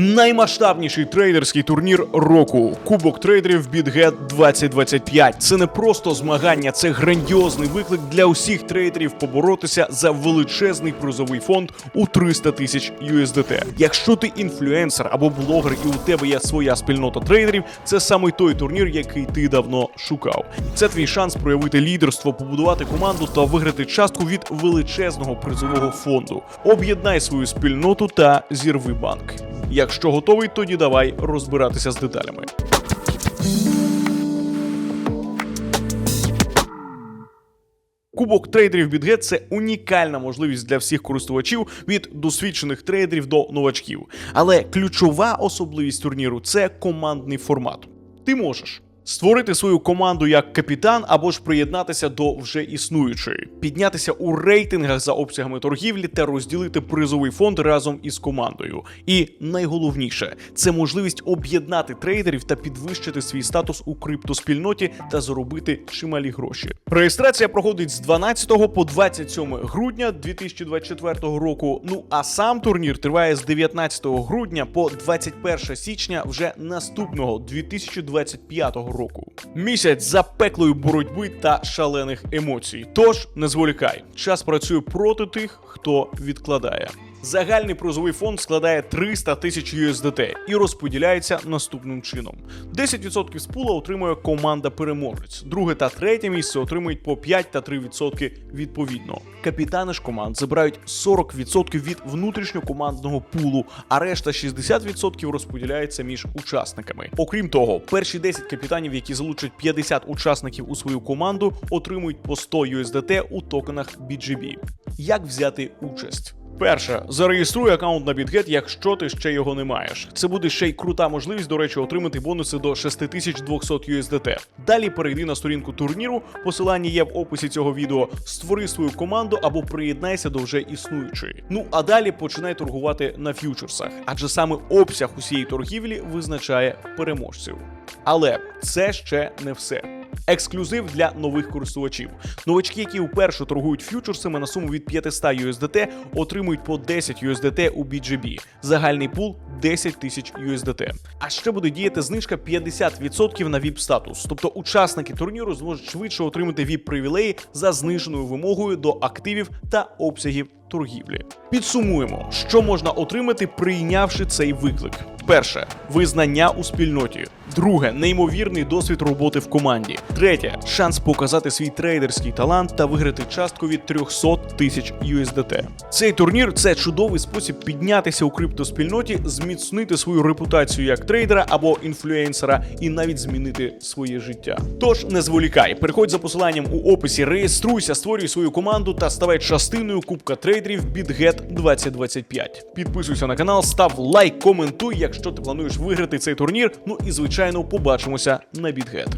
Наймасштабніший трейдерський турнір року Кубок трейдерів BitGet 2025. Це не просто змагання, це грандіозний виклик для усіх трейдерів поборотися за величезний призовий фонд у 300 тисяч USDT. Якщо ти інфлюенсер або блогер, і у тебе є своя спільнота трейдерів, це саме той турнір, який ти давно шукав. Це твій шанс проявити лідерство, побудувати команду та виграти частку від величезного призового фонду. Об'єднай свою спільноту та зірви банк. Якщо готовий, тоді давай розбиратися з деталями. Кубок трейдерів BitGet – це унікальна можливість для всіх користувачів від досвідчених трейдерів до новачків. Але ключова особливість турніру це командний формат. Ти можеш. Створити свою команду як капітан або ж приєднатися до вже існуючої, піднятися у рейтингах за обсягами торгівлі та розділити призовий фонд разом із командою. І найголовніше це можливість об'єднати трейдерів та підвищити свій статус у криптоспільноті та заробити чималі гроші. Реєстрація проходить з 12 по 27 грудня 2024 року. Ну а сам турнір триває з 19 грудня по 21 січня вже наступного 2025 року. Місяць запеклої боротьби та шалених емоцій. Тож не зволікай, час працює проти тих, хто відкладає. Загальний призовий фонд складає 300 тисяч USDT і розподіляється наступним чином: 10% з пула отримує команда переможець, друге та третє місце отримують по 5 та 3% відповідно. Капітани ж команд забирають 40% від внутрішньокомандного пулу, а решта 60% розподіляється між учасниками. Окрім того, перші 10 капітанів, які залучать 50 учасників у свою команду, отримують по 100 USDT у токенах BGB. Як взяти участь? Перше, зареєструй аккаунт на BitGet, якщо ти ще його не маєш. Це буде ще й крута можливість, до речі, отримати бонуси до 6200 USDT. Далі перейди на сторінку турніру, посилання є в описі цього відео. Створи свою команду або приєднайся до вже існуючої. Ну а далі починай торгувати на ф'ючерсах, адже саме обсяг усієї торгівлі визначає переможців. Але це ще не все. Ексклюзив для нових користувачів. Новачки, які вперше торгують ф'ючерсами на суму від 500 USDT, отримують по 10 USDT у BGB. Загальний пул 10 тисяч USDT. А ще буде діяти знижка 50% на VIP статус. Тобто учасники турніру зможуть швидше отримати VIP привілеї за зниженою вимогою до активів та обсягів торгівлі. Підсумуємо, що можна отримати, прийнявши цей виклик. Перше визнання у спільноті. Друге неймовірний досвід роботи в команді. Третє шанс показати свій трейдерський талант та виграти частку від 300 тисяч USDT. Цей турнір це чудовий спосіб піднятися у криптоспільноті, зміцнити свою репутацію як трейдера або інфлюенсера і навіть змінити своє життя. Тож не зволікай, переходь за посиланням у описі, реєструйся, створюй свою команду та ставай частиною Кубка трейдерів BitGet 2025. Підписуйся на канал, став лайк, коментуй, якщо ти плануєш виграти цей турнір. Ну і звичайно, побачимося на BitGet.